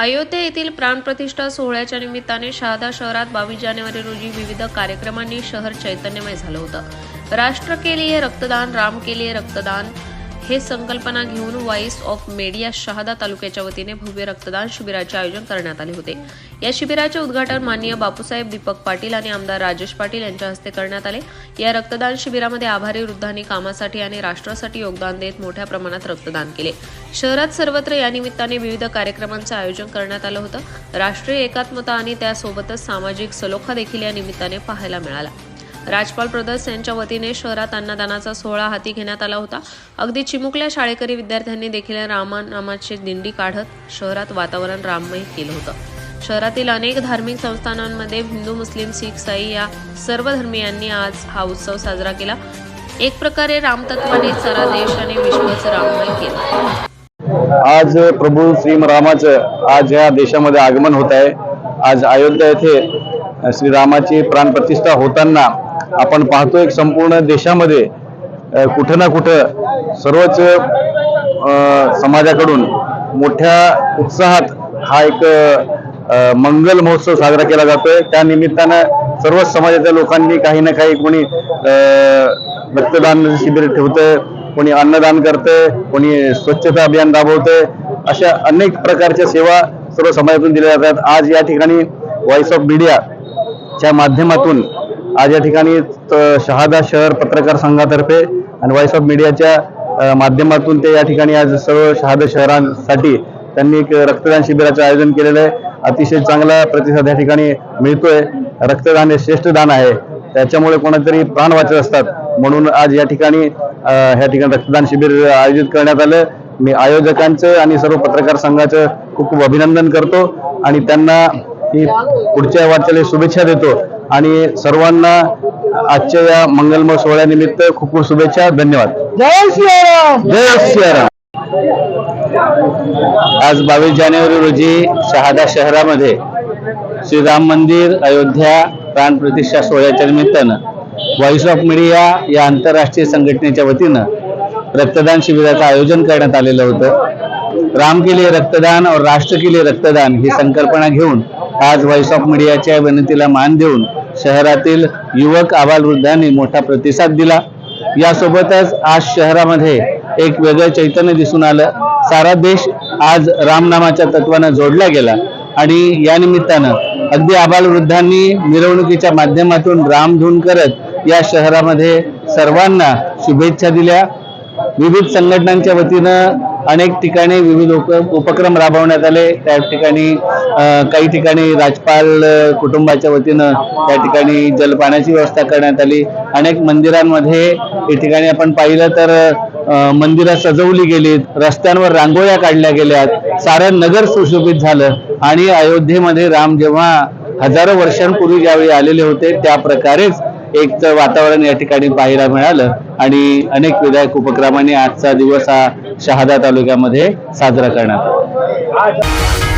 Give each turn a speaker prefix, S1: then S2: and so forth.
S1: अयोध्या येथील प्राणप्रतिष्ठा सोहळ्याच्या निमित्ताने शहादा शहरात बावीस जानेवारी रोजी विविध कार्यक्रमांनी शहर चैतन्यमय झालं होतं. राष्ट्र के लिए रक्तदान राम के लिए रक्तदान हे संकल्पना घेऊन व्हॉइस ऑफ मीडिया शहादा तालुक्याच्या वतीने भव्य रक्तदान शिबिराचे आयोजन करण्यात आले होते. या शिबिराचे उद्घाटन माननीय बापूसाहेब दीपक पाटील आणि आमदार राजेश पाटील यांच्या हस्ते करण्यात आले. या रक्तदान शिबिरामध्ये आभारी वृद्धांनी कामासाठी आणि राष्ट्रासाठी योगदान देत मोठ्या प्रमाणात रक्तदान केले. शहरात सर्वत्र या निमित्ताने विविध कार्यक्रमांचं आयोजन करण्यात आलं होतं. राष्ट्रीय एकात्मता आणि त्यासोबतच सामाजिक सलोखा देखील या निमित्ताने पाहायला मिळाला. राजपाल ब्रदर्स यांच्या वतीने शहरात अन्नदानाचा सोहळा हाती घेण्यात आला होता. अगदी चिमुकल्या शाळेकरी विद्यार्थ्यांनी देखील रामनामाची दिंडी काढत शहरात वातावरण राममय केलं होतं. शहरातील अनेक धार्मिक संस्थानांमध्ये हिंदू मुस्लिम शीख साई या सर्व धर्मियांनी आज हा उत्सव साजरा केला. एक प्रकारे रामतत्वाने सारा देश आणि विश्वच राममय केलं.
S2: आज प्रभू श्रीरामाचं आज या देशामध्ये आगमन होत आहे. आज अयोध्या येथे श्रीरामाची प्राणप्रतिष्ठा होताना आपण पाहतोय एक संपूर्ण देशामध्ये कुठं ना कुठं सर्वच समाजाकडून मोठ्या उत्साहात हा एक मंगल महोत्सव साजरा केला जातोय. त्या निमित्तानं सर्वच समाजाच्या लोकांनी काही ना काही कोणी रक्तदान शिबिर ठेवतंय कोणी अन्नदान करतंय कोणी स्वच्छता अभियान राबवतंय अशा अनेक प्रकारच्या सेवा सर्व समाजातून दिल्या जातात. आज या ठिकाणी व्हॉइस ऑफ मीडियाच्या माध्यमातून आज या ठिकाणी शहादा शहर पत्रकार संघातर्फे आणि व्हॉइस ऑफ मीडियाच्या माध्यमातून ते या ठिकाणी आज सर्व शहादा शहरांसाठी त्यांनी एक रक्तदान शिबिराचं आयोजन केलेलं आहे. अतिशय चांगला प्रतिसाद या ठिकाणी मिळतोय. रक्तदान हे श्रेष्ठ दान आहे. त्याच्यामुळे कोणातरी प्राण वाचत असतात. म्हणून आज या ठिकाणी ह्या ठिकाणी रक्तदान शिबिर आयोजित करण्यात आलं. मी आयोजकांचं आणि सर्व पत्रकार संघाचं खूप खूप अभिनंदन करतो आणि त्यांना ही पुढच्या वाटचाली शुभेच्छा देतो. आणि सर्वांना आजच्या या मंगलमय सोहळ्यानिमित्त खूप खूप शुभेच्छा धन्यवाद.
S3: जय श्रीराम
S2: जय श्रीराम आज बावीस जानेवारी रोजी शहादा शहरामध्ये श्रीराम मंदिर अयोध्या प्राणप्रतिष्ठा सोहळ्याच्या निमित्तानं व्हॉइस ऑफ मीडिया या आंतरराष्ट्रीय संघटनेच्या वतीनं रक्तदान शिबिराचं आयोजन करण्यात आलेलं होतं. राम के लिए रक्तदान और राष्ट्र के लिए रक्तदान ही संकल्पना घेऊन आज व्हॉइस ऑफ मीडियाच्या विनंतीला मान देऊन शहरातील युवक आबालवृद्धांनी मोठा प्रतिसाद दिला. यासोबतच आज शहरामध्ये एक वेगळं चैतन्य दिसून आलं. सारा देश आज रामनामाच्या तत्वानं जोडला गेला आणि या निमित्तानं अगदी आबालवृद्धांनी मिरवणुकीच्या माध्यमातून रामधून करत या शहरामध्ये सर्वांना शुभेच्छा दिल्या. विविध संघटनांच्या वतीनं अनेक ठिकाणी विविध उपक्रम राबवण्यात आले. त्या ठिकाणी काही ठिकाणी राजपाल कुटुंबाच्या वतीनं त्या ठिकाणी जलपाण्याची व्यवस्था करण्यात आली. अनेक मंदिरांमध्ये या ठिकाणी आपण पाहिलं तर मंदिरं सजवली गेलीत. रस्त्यांवर रांगोळ्या काढल्या गेल्यात. सारं नगर सुशोभित झालं. आणि अयोध्येमध्ये राम जेव्हा हजारो वर्षांपूर्वी ज्यावेळी आलेले होते त्या प्रकारेच एक वातावरण या ठिकाणी पाहायला मिळालं. आणि अनेक विधायक उपक्रमाने आजचा दिवस हा शहादा तालुक्यामध्ये साजरा करण्यात आला.